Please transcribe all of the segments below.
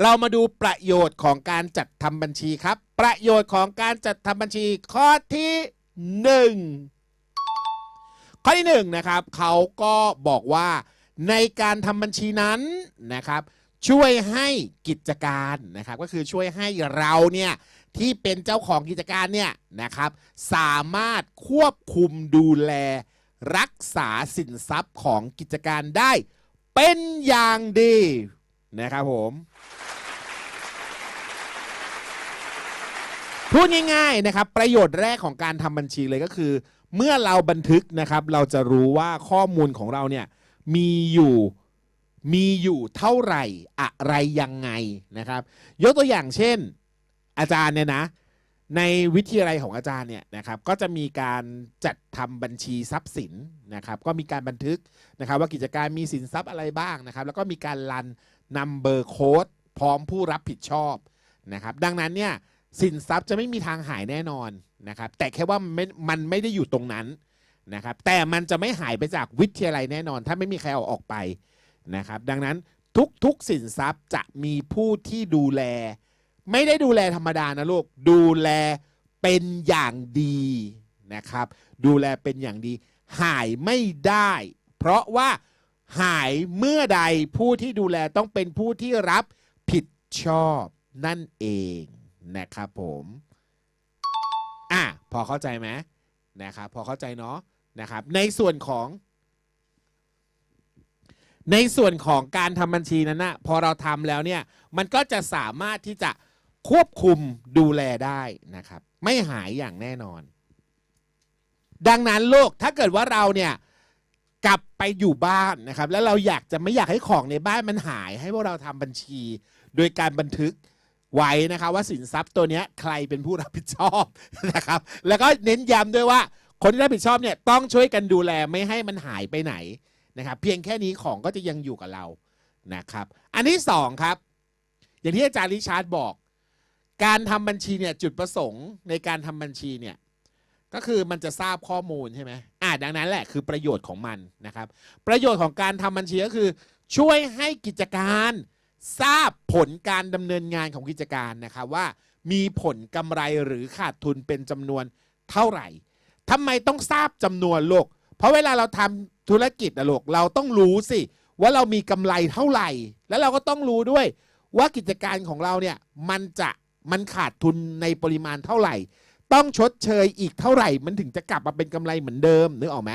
เรามาดูประโยชน์ของการจัดทำบัญชีครับ ประโยชน์ของการจัดทำบัญชีข้อที่หนึ่งข้อที่หนึ่งนะครับเขาก็บอกว่าในการทำบัญชีนั้นนะครับช่วยให้กิจการนะครับก็คือช่วยให้เราเนี่ยที่เป็นเจ้าของกิจการเนี่ยนะครับสามารถควบคุมดูแลรักษาสินทรัพย์ของกิจการได้ เป็นอย่างดีนะครับผม พูดง่ายๆนะครับประโยชน์แรกของการทำบัญชีเลยก็คือ เมื่อเราบันทึกนะครับเราจะรู้ว่าข้อมูลของเราเนี่ยมีอยู่มีอยู่เท่าไหร่อะไรยังไงนะครับ ยกตัวอย่างเช่น อาจารย์เนี่ยนะ ในวิทยาลัยของอาจารย์เนี่ยนะครับก็จะมีการจัดทำบัญชีทรัพย์สินนะครับ ก็มีการบันทึกนะครับ ว่ากิจการมีสินทรัพย์อะไรบ้างนะครับ แล้วก็มีการรันนัมเบอร์โค้ดพร้อมผู้รับผิดชอบนะครับ ดังนั้นเนี่ย สินทรัพย์จะไม่มีทางหายแน่นอนนะครับ แต่แค่ว่ามันไม่ได้อยู่ตรงนั้นนะครับ แต่มันจะไม่หายไปจากวิทยาลัยแน่นอน ถ้าไม่มีใครเอาออกไปนะครับ ดังนั้นทุกๆสินทรัพย์จะมีผู้ที่ดูแล ไม่ได้ดูแลธรรมดานะลูกดูแลเป็นอย่างดีนะครับ ดูแลเป็นอย่างดี หายไม่ได้ เพราะว่าหายเมื่อใดผู้ที่ดูแลต้องเป็นผู้ที่รับผิดชอบนั่นเอง นะครับผมอะพอเข้าใจไหมนะครับพอเข้าใจเนาะนะครับในส่วนของ ในส่วนของการทำบัญชีนั้นนะพอเราทำแล้วเนี่ยมันก็จะสามารถที่จะควบคุมดูแลได้นะครับ ไม่หายอย่างแน่นอน ดังนั้นโลกถ้าเกิดว่าเราเนี่ยกลับไปอยู่บ้านนะครับ แล้วเราอยากจะไม่อยากให้ของในบ้านมันหาย ให้พวกเราทำบัญชี โดยการบันทึก ไว้นะครับว่าสินทรัพย์ตัวนี้ใครเป็นผู้รับผิดชอบนะครับ แล้วก็เน้นย้ำด้วยว่า คนที่รับผิดชอบเนี่ยต้องช่วยกันดูแลไม่ให้มันหายไปไหนนะครับ เพียงแค่นี้ของก็จะยังอยู่กับเรานะครับ อันที่สองครับ อย่างที่อาจารย์ริชาร์ดบอก การทำบัญชีเนี่ยจุดประสงค์ในการทำบัญชีเนี่ยก็คือมันจะทราบข้อมูลใช่ไหมอ่าดังนั้นแหละคือประโยชน์ของมันนะครับ ประโยชน์ของการทำบัญชีก็คือ ช่วยให้กิจการ ทราบผลการดำเนินงานของกิจการนะครับว่า มีผลกำไรหรือขาดทุนเป็นจำนวนเท่าไหร่ทำไมต้องทราบจำนวนลูกเพราะเวลาเราทำธุรกิจนะลูกเราต้องรู้สิว่าเรามีกำไรเท่าไหร่ แล้วเราก็ต้องรู้ด้วยว่ากิจการของเราเนี่ยมันจะมันขาดทุนในปริมาณเท่าไหร่ ต้องชดเชยอีกเท่าไหร่ มันถึงจะกลับมาเป็นกำไรเหมือนเดิมนึกออกไหม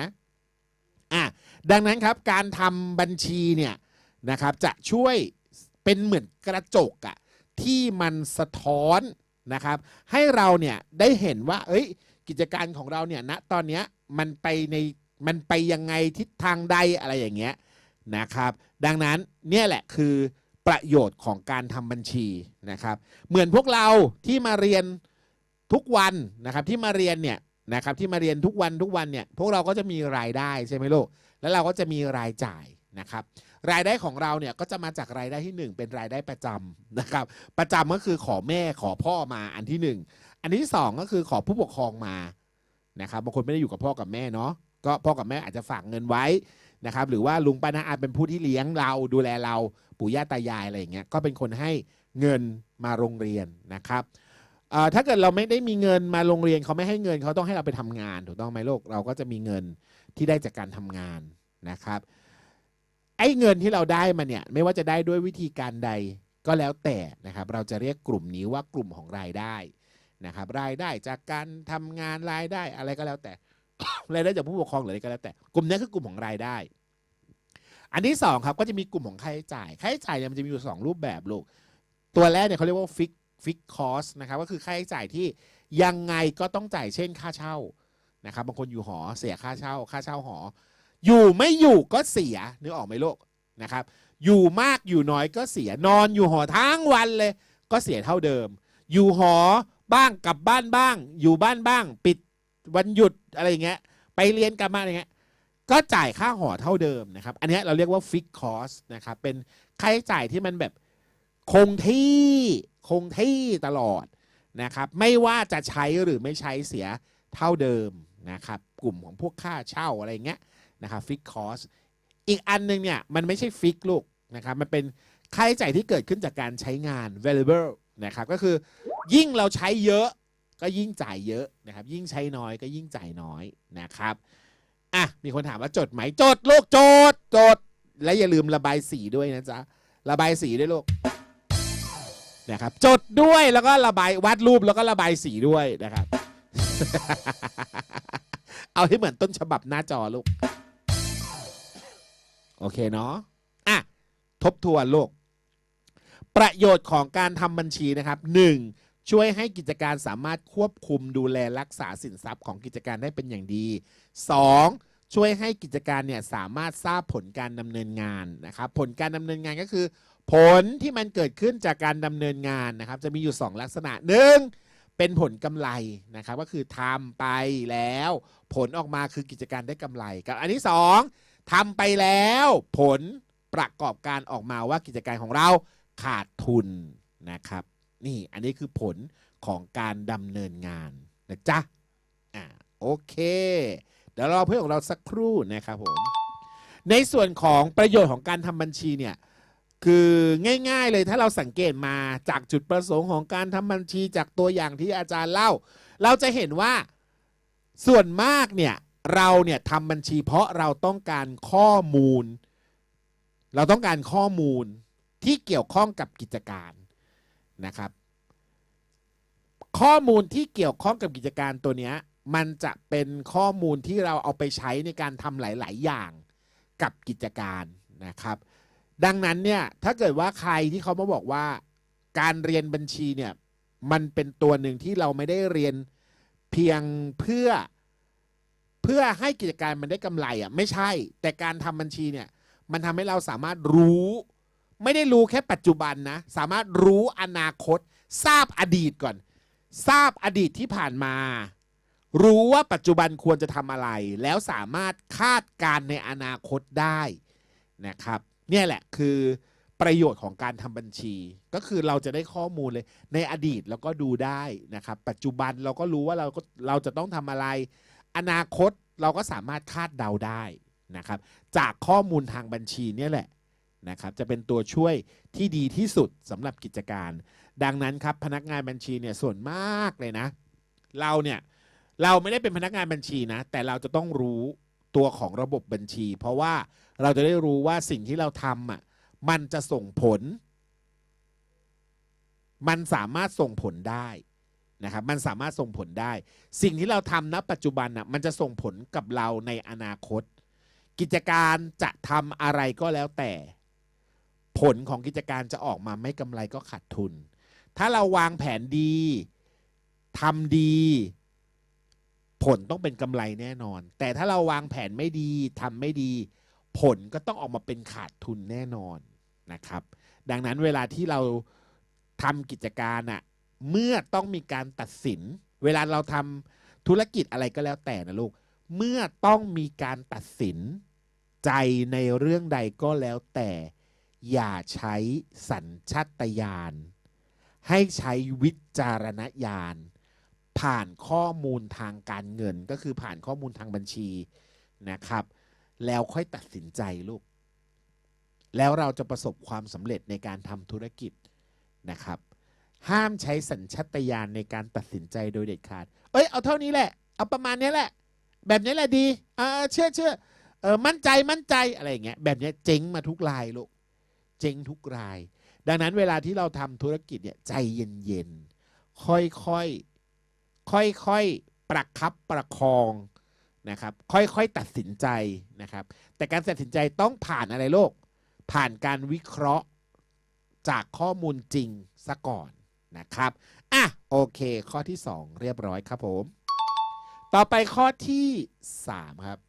อะดังนั้นครับการทำบัญชีเนี่ยนะครับจะช่วย เป็นเหมือนกระจกอะที่มันสะท้อนนะครับ ให้เราเนี่ยได้เห็นว่า เอ้ย กิจการของเราเนี่ยณตอนเนี้ยมันไปในมันไปยังไงทิศทางใดอะไรอย่างเงี้ยนะครับ ดังนั้นเนี่ยแหละคือประโยชน์ของการทำบัญชีนะครับ เหมือนพวกเราที่มาเรียนทุกวันนะครับที่มาเรียนเนี่ยนะครับที่มาเรียนทุกวันทุกวันเนี่ยพวกเราก็จะมีรายได้ใช่ไหมลูกแล้วเราก็จะมีรายจ่ายนะครับ รายได้ของเราเนี่ยก็จะมาจากรายได้ที่หนึ่งเป็นรายได้ประจำนะครับ ประจำก็คือขอแม่ขอพ่อมาอันที่หนึ่งอันที่สองก็คือขอผู้ปกครองมานะครับบางคนไม่ได้อยู่กับพ่อกับแม่เนาะก็พ่อกับแม่อาจจะฝากเงินไว้นะครับหรือว่าลุงป้าน้าอาเป็นผู้ที่เลี้ยงเราดูแลเราปู่ย่าตายายอะไรอย่างเงี้ยก็เป็นคนให้เงินมาโรงเรียนนะครับถ้าเกิดเราไม่ได้มีเงินมาโรงเรียนเขาไม่ให้เงินเขาต้องให้เราไปทำงานถูกต้องไหมโลกเราก็จะมีเงินที่ได้จากการทำงานนะครับ ไอ้เงินที่เราได้มาเนี่ยไม่ว่าจะได้ด้วยวิธีการใดก็แล้วแต่นะครับเราจะเรียกกลุ่มนี้ว่ากลุ่มของรายได้นะครับรายได้จากการทำงานรายได้อะไรก็แล้วแต่รายได้จากผู้ปกครองหรืออะไรก็แล้วแต่ กลุ่มนี้คือกลุ่มของรายได้ อันที่สองครับก็จะมีกลุ่มของค่าใช้จ่ายค่าใช้จ่ายเนี่ยมันจะมีอยู่สองรูปแบบลูกตัวแรกเนี่ยเขาเรียกว่าฟิกฟิกคอสนะครับก็คือค่าใช้จ่ายที่ยังไงก็ต้องจ่ายเช่นค่าเช่านะครับบางคนอยู่หอเสียค่าเช่า ค่าเช่าหอ อยู่ไม่อยู่ก็เสียนึกออกไหมลูกนะครับ อยู่มากอยู่น้อยก็เสียนอนอยู่หอทั้งวันเลย ก็เสียเท่าเดิม อยู่หอบ้างกลับบ้านบ้าง อยู่บ้านบ้าง ปิดวันหยุดอะไรอย่างเงี้ย ไปเรียนกลับมาอะไรเงี้ยก็จ่ายค่าหอเท่าเดิมนะครับ อันนี้เราเรียกว่าฟิกคอสนะครับ เป็นค่าใช้จ่ายที่มันแบบคงที่คงที่ตลอดนะครับ ไม่ว่าจะใช้หรือไม่ใช้เสียเท่าเดิมนะครับ กลุ่มของพวกค่าเช่าอะไรเงี้ย นะครับฟิกคอสอีกอันหนึงเนี่ยมันไม่ใช่ฟิกลูกนะครับมันเป็นค่าใช้จ่ายที่เกิดขึ้นจากการใช้งาน variable นะครับก็คือยิ่งเราใช้เยอะก็ยิ่งจ่ายเยอะนะครับยิ่งใช้น้อยก็ยิ่งจ่ายน้อยนะครับอะมีคนถามว่าจดไหมจดลูกจดจด และอย่าลืมระบายสีด้วยนะจ๊ะระบายสีด้วยลูกนะครับจดด้วยแล้วก็ระบายวาดรูปแล้วก็ระบายสีด้วยนะครับ เอาให้เหมือนต้นฉบับหน้าจอลูก โอเคเนาะอะทบทวนลูกประโยชน์ของการทำบัญชีนะครับ 1. ช่วยให้กิจการสามารถควบคุมดูแลรักษาสินทรัพย์ของกิจการได้เป็นอย่างดี 2. ช่วยให้กิจการเนี่ยสามารถทราบผลการดำเนินงานนะครับ ผลการดำเนินงานก็คือ ผลที่มันเกิดขึ้นจากการดำเนินงานนะครับ จะมีอยู่ 2 ลักษณะ 1. เป็นผลกำไรนะครับ ก็คือทำไปแล้ว ผลออกมาคือกิจการได้กำไรกับอันที่สอง ทำไปแล้วผลประกอบการออกมาว่ากิจการของเราขาดทุนนะครับ นี่อันนี้คือผลของการดำเนินงานนะจ๊ะอ่าโอเค เดี๋ยวรอเพื่อนของเราสักครู่นะครับผมในส่วนของประโยชน์ของการทำบัญชีเนี่ยคือง่ายๆเลยถ้าเราสังเกตมาจากจุดประสงค์ของการทำบัญชีจากตัวอย่างที่อาจารย์เล่า เราจะเห็นว่าส่วนมากเนี่ย เราเนี่ยทำบัญชีเพราะเราต้องการข้อมูล เราต้องการข้อมูลที่เกี่ยวข้องกับกิจการนะครับ ข้อมูลที่เกี่ยวข้องกับกิจการตัวเนี้ยมันจะเป็นข้อมูลที่เราเอาไปใช้ในการทำหลาย ๆ อย่างกับกิจการนะครับ ดังนั้นเนี่ยถ้าเกิดว่าใครที่เขามาบอกว่าการเรียนบัญชีเนี่ยมันเป็นตัวหนึ่งที่เราไม่ได้เรียนเพียงเพื่อ เพื่อให้กิจการมันได้กำไรอะไม่ใช่ แต่การทำบัญชีเนี่ยมันทำให้เราสามารถรู้ ไม่ได้รู้แค่ปัจจุบันนะ สามารถรู้อนาคต ทราบอดีตก่อน ทราบอดีตที่ผ่านมา รู้ว่าปัจจุบันควรจะทำอะไร แล้วสามารถคาดการณ์ในอนาคตได้นะครับ เนี่ยแหละคือประโยชน์ของการทำบัญชี ก็คือเราจะได้ข้อมูลเลย ในอดีตเราก็ดูได้นะครับ ปัจจุบันเราก็รู้ว่าเราก็เราจะต้องทำอะไร อนาคตเราก็สามารถคาดเดาได้นะครับ จากข้อมูลทางบัญชีเนี่ยแหละนะครับ จะเป็นตัวช่วยที่ดีที่สุดสำหรับกิจการ ดังนั้นครับพนักงานบัญชีเนี่ยส่วนมากเลยนะ เราเนี่ยเราไม่ได้เป็นพนักงานบัญชีนะ แต่เราจะต้องรู้ตัวของระบบบัญชี เพราะว่าเราจะได้รู้ว่าสิ่งที่เราทำอะมันจะส่งผล มันสามารถส่งผลได้ นะครับมันสามารถส่งผลได้ สิ่งที่เราทำณปัจจุบันน่ะมันจะส่งผลกับเราในอนาคต กิจการจะทำอะไรก็แล้วแต่ ผลของกิจการจะออกมาไม่กำไรก็ขาดทุน ถ้าเราวางแผนดีทำดี ผลต้องเป็นกำไรแน่นอน แต่ถ้าเราวางแผนไม่ดีทำไม่ดี ผลก็ต้องออกมาเป็นขาดทุนแน่นอนนะครับ ดังนั้นเวลาที่เราทำกิจการอะ เมื่อต้องมีการตัดสิน เวลาเราทำธุรกิจอะไรก็แล้วแต่นะลูก เมื่อต้องมีการตัดสินใจในเรื่องใดก็แล้วแต่ อย่าใช้สัญชาตญาณให้ใช้วิจารณญาณผ่านข้อมูลทางการเงินก็คือผ่านข้อมูลทางบัญชีนะครับ แล้วค่อยตัดสินใจลูก แล้วเราจะประสบความสำเร็จในการทำธุรกิจนะครับ ห้ามใช้สัญชาตญาณในการตัดสินใจโดยเด็ดขาด เอ้ย เอาเท่านี้แหละ เอาประมาณนี้แหละ แบบนี้แหละดีเออเชื่อเชื่อเออมั่นใจมั่นใจอะไรอย่างเงี้ย แบบนี้เจ๊งมาทุกรายลูก เจ๊งทุกราย ดังนั้นเวลาที่เราทำธุรกิจเนี่ยใจเย็นๆ ค่อยๆ ค่อยๆ ประคับประคองนะครับ ค่อยๆ ตัดสินใจนะครับ แต่การตัดสินใจต้องผ่านอะไรโลก ผ่านการวิเคราะห์จากข้อมูลจริงซะก่อน นะครับ อะ โอเค ข้อที่ 2 เรียบร้อยครับผม ต่อไปข้อที่ 3 ครับ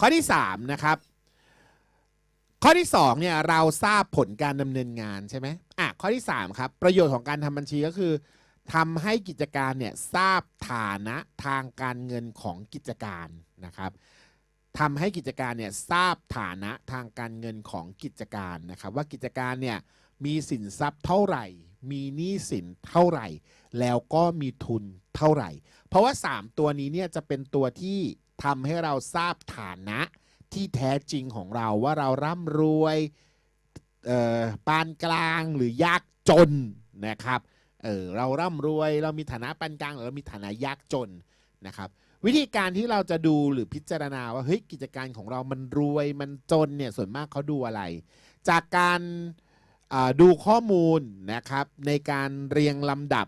ข้อที่ 3 นะครับ ข้อที่ 2 เนี่ย เราทราบผลการดำเนินงานใช่ไหมอะ ข้อที่ 3 ครับ ประโยชน์ของการทำบัญชีก็คือทำให้กิจการเนี่ยทราบฐานะทางการเงินของกิจการ นะครับทำให้กิจการเนี่ยทราบฐานะทางการเงินของกิจการนะครับ ว่ากิจการเนี่ยมีสินทรัพย์เท่าไหร่ มีหนี้สินเท่าไหร่ แล้วก็มีทุนเท่าไหร่ เพราะว่า 3 ตัวนี้เนี่ยจะเป็นตัวที่ทำให้เราทราบฐานะที่แท้จริงของเราว่าเราร่ำรวยปานกลางหรือยากจนนะครับเเราร่ำรวยเรามีฐานะปานกลางหรือเรามีฐานะยากจนนะครับ วิธีการที่เราจะดูหรือพิจารณาว่าเฮ้ยกิจการของเรามันรวยมันจนเนี่ยส่วนมากเขาดูอะไร จากการดูข้อมูลนะครับในการเรียงลำดับ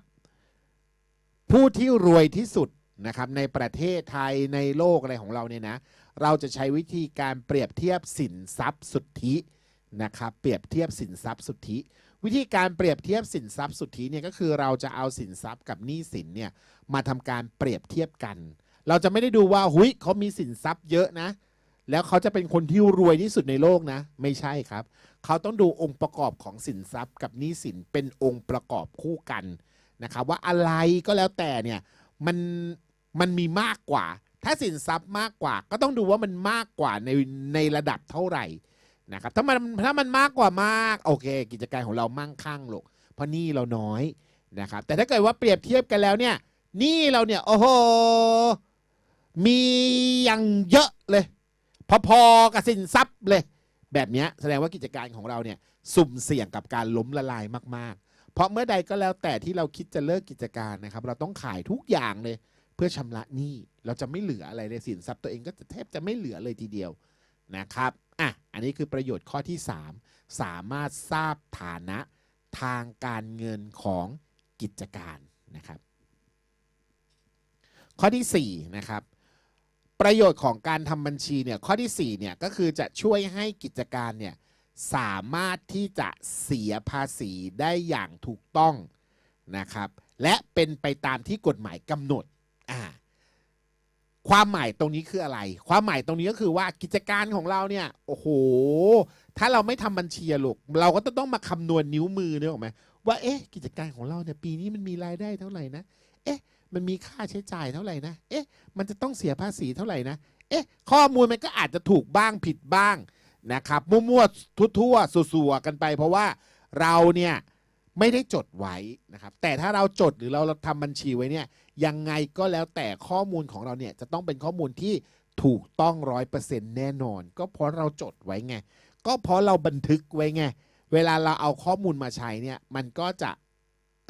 ผู้ที่รวยที่สุดนะครับในประเทศไทยในโลกอะไรของเราเนี่ยนะเราจะใช้วิธีการเปรียบเทียบสินทรัพย์สุทธินะครับเปรียบเทียบสินทรัพย์สุทธิ วิธีการเปรียบเทียบสินทรัพย์สุทธิเนี่ยก็คือเราจะเอาสินทรัพย์กับหนี้สินเนี่ยมาทำการเปรียบเทียบกัน เราจะไม่ได้ดูว่าหุยเขามีสินทรัพย์เยอะนะ แล้วเขาจะเป็นคนที่รวยที่สุดในโลกนะ ไม่ใช่ครับ เขาต้องดูองค์ประกอบของสินทรัพย์ กับหนี้สินเป็นองค์ประกอบคู่กันนะครับว่าอะไรก็แล้วแต่เนี่ยมันมันมีมากกว่า ถ้าสินทรัพย์มากกว่า ก็ต้องดูว่ามันมากกว่าในในระดับเท่าไหร่นะครับถ้ามันถ้ามันมากกว่ามากโอเค กิจการของเรามั่งคั่งหรอกเพราะหนี้เราน้อยนะครับแต่ถ้าเกิดว่าเปรียบเทียบกันแล้วเนี่ยหนี้เราเนี่ยโอ้โห มีอย่างเยอะเลย พอๆกับสินทรัพย์เลย แบบนี้แสดงว่ากิจการของเราเนี่ยสุ่มเสี่ยงกับการล้มละลายมากๆ เพราะเมื่อใดก็แล้วแต่ที่เราคิดจะเลิกกิจการนะครับ เราต้องขายทุกอย่างเลย เพื่อชำระหนี้เราจะไม่เหลืออะไรเลยสินทรัพย์ตัวเองก็จะแทบจะไม่เหลือเลยทีเดียวนะครับอะอันนี้คือประโยชน์ข้อที่ 3 สามารถทราบฐานะทางการเงินของกิจการนะครับ ข้อที่4นะครับ ประโยชน์ของการทำบัญชีเนี่ยข้อที่4เนี่ยก็คือจะช่วยให้กิจการเนี่ยสามารถที่จะเสียภาษีได้อย่างถูกต้องนะครับ และเป็นไปตามที่กฎหมายกำหนดอ่าความหมายตรงนี้คืออะไร ความหมายตรงนี้ก็คือว่ากิจการของเราเนี่ยโอ้โห ถ้าเราไม่ทำบัญชีลูกเราก็จะต้องมาคำนวณนิ้วมือเนี่ยหรอไหมว่าเอ๊ะกิจการของเราเนี่ยปีนี้มันมีรายได้เท่าไหร่นะเอ๊ะ มันมีค่าใช้จ่ายเท่าไหร่นะเอ๊ะมันจะต้องเสียภาษีเท่าไหร่นะเอ๊ะข้อมูลมันก็อาจจะถูกบ้างผิดบ้างนะครับมั่วๆทั่วๆสัวๆกันไป เพราะว่าเราเนี่ยไม่ได้จดไว้นะครับ แต่ถ้าเราจดหรือเราทำบัญชีไว้เนี่ยยังไงก็แล้วแต่ข้อมูลของเราเนี่ยจะต้องเป็นข้อมูลที่ถูกต้องร้อยเปอร์เซ็นต์แน่นอน ก็เพราะเราจดไว้ไงก็เพราะเราบันทึกไว้ไงเวลาเราเอาข้อมูลมาใช้เนี่ยมันก็จะ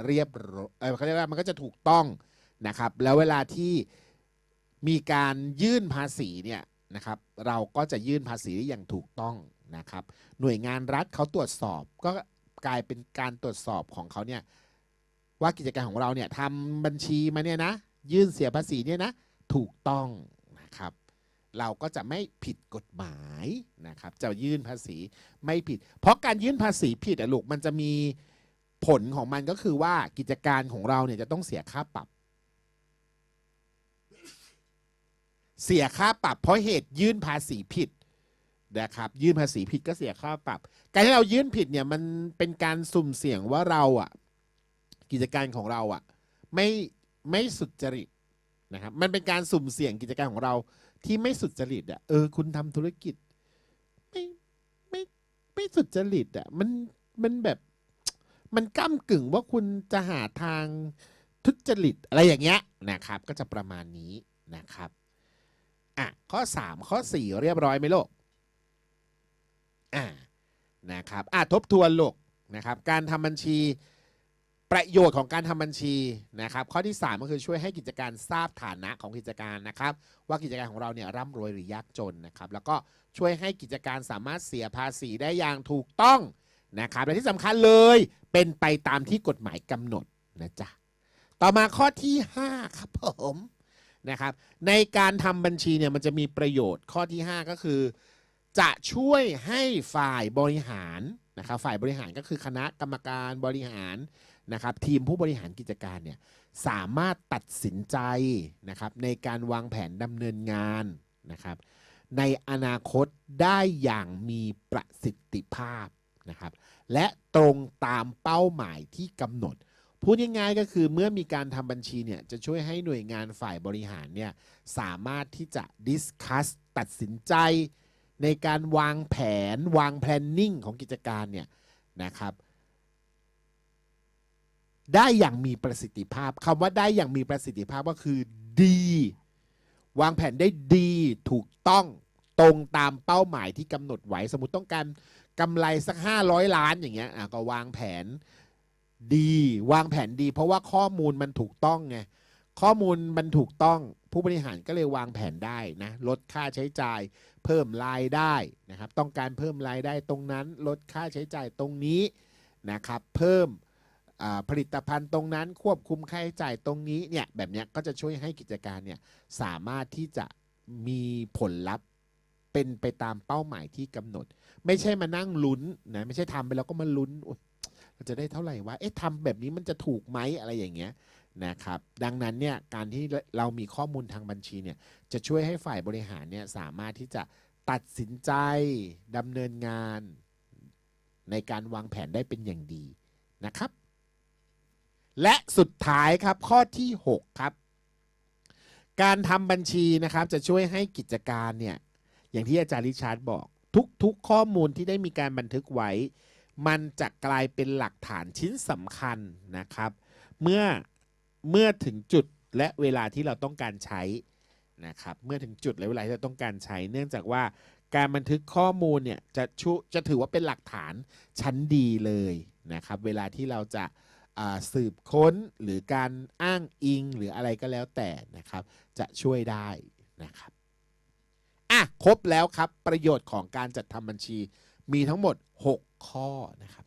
เรียบร้อยเขาเรียกว่ามันก็จะถูกต้อง นะครับ แล้วเวลาที่มีการยื่นภาษีเนี่ยนะครับ เราก็จะยื่นภาษีได้อย่างถูกต้องนะครับ หน่วยงานรัฐเขาตรวจสอบ ก็กลายเป็นการตรวจสอบของเขาเนี่ยว่ากิจการของเราเนี่ยทำบัญชีมาเนี่ยนะยื่นเสียภาษีเนี่ยนะถูกต้องนะครับ เราก็จะไม่ผิดกฎหมายนะครับ จะยื่นภาษีไม่ผิด เพราะการยื่นภาษีผิดอะลูกมันจะมีผลของมันก็คือว่ากิจการของเราเนี่ยจะต้องเสียค่าปรับ เสียค่าปรับเพราะเหตุยื่นภาษีผิดนะครับยื่นภาษีผิดก็เสียค่าปรับ การที่เรายื่นผิดเนี่ยมันเป็นการสุ่มเสี่ยงว่าเราอะกิจการของเราอะไม่ไม่สุจริตนะครับมันเป็นการสุ่มเสี่ยงกิจการของเราที่ไม่สุจริตอะเออคุณทำธุรกิจไม่ไม่ไม่สุจริตอะมันมันแบบมันก้ากึ่งว่าคุณจะหาทางทุจริตอะไรอย่างเงี้ยนะครับก็จะประมาณนี้นะครับ อะข้อ 3 ข้อ 4 เรียบร้อยไหมลูกอ่านะครับอะทบทวนลูกนะครับการทำบัญชีประโยชน์ของการทำบัญชีนะครับ ข้อที่ 3 ก็คือช่วยให้กิจการทราบฐานะของกิจการนะครับ ว่ากิจการของเราเนี่ยร่ำรวยหรือยากจนนะครับ แล้วก็ช่วยให้กิจการสามารถเสียภาษีได้อย่างถูกต้องนะครับและที่สำคัญเลยเป็นไปตามที่กฎหมายกำหนดนะจ๊ะต่อมาข้อที่ 5 ครับผม นะครับในการทำบัญชีเนี่ยมันจะมีประโยชน์ข้อที่ 5 ก็คือ จะช่วยให้ฝ่ายบริหารนะครับฝ่ายบริหารก็คือคณะกรรมการบริหารนะครับทีมผู้บริหารกิจการเนี่ยสามารถตัดสินใจนะครับในการวางแผนดำเนินงานนะครับในอนาคตได้อย่างมีประสิทธิภาพนะครับและตรงตามเป้าหมายที่กำหนด พูดง่ายๆก็คือเมื่อมีการทำบัญชีเนี่ยจะช่วยให้หน่วยงานฝ่ายบริหารเนี่ยสามารถที่จะดิสคัสตัดสินใจ ในการวางแผนวาง planning ของกิจการเนี่ยนะครับได้อย่างมีประสิทธิภาพคำว่าได้อย่างมีประสิทธิภาพก็คือดี วางแผนได้ดีถูกต้องตรงตามเป้าหมายที่กำหนดไว้ สมมติต้องการกำไรสัก 500 ล้านอย่างเงี้ยอะก็วางแผน ดีวางแผนดี เพราะว่าข้อมูลมันถูกต้องไงข้อมูลมันถูกต้องผู้บริหารก็เลยวางแผนได้นะลดค่าใช้จ่าย เพิ่มรายได้นะครับ ต้องการเพิ่มรายได้ตรงนั้น ลดค่าใช้จ่ายตรงนี้นะครับ เพิ่มผลิตภัณฑ์ตรงนั้นควบคุมค่าใช้จ่ายตรงนี้เนี่ยแบบนี้ก็จะช่วยให้กิจการเนี่ยสามารถที่จะมีผลลัพธ์เป็นไปตามเป้าหมายที่กำหนด ไม่ใช่มานั่งลุ้นนะไม่ใช่ทำไปแล้วก็มาลุ้นโอ๊ย จะได้เท่าไหร่วะเอ๊ะทำแบบนี้มันจะถูกไหมอะไรอย่างเงี้ยนะครับ ดังนั้นเนี่ยการที่เรามีข้อมูลทางบัญชีเนี่ยจะช่วยให้ฝ่ายบริหารเนี่ยสามารถที่จะตัดสินใจดำเนินงาน ในการวางแผนได้เป็นอย่างดีนะครับ และสุดท้ายครับข้อที่ 6 ครับ การทำบัญชีนะครับจะช่วยให้กิจการเนี่ยอย่างที่อาจารย์ริชาร์ดบอกทุกๆข้อมูลที่ได้มีการบันทึกไว้ มันจะกลายเป็นหลักฐานชิ้นสำคัญนะครับ เมื่อเมื่อถึงจุดและเวลาที่เราต้องการใช้นะครับ เมื่อถึงจุดและเวลาที่เราต้องการใช้ เนื่องจากว่าการบันทึกข้อมูลเนี่ยจะชุจะถือว่าเป็นหลักฐานชั้นดีเลยนะครับ เวลาที่เราจะาสืบค้นหรือการอ้างอิงหรืออะไรก็แล้วแต่นะครับ จะช่วยได้นะครับอะครบแล้วครับประโยชน์ของการจัดทำบัญชีมีทั้งหมด 6 ข้อนะครับ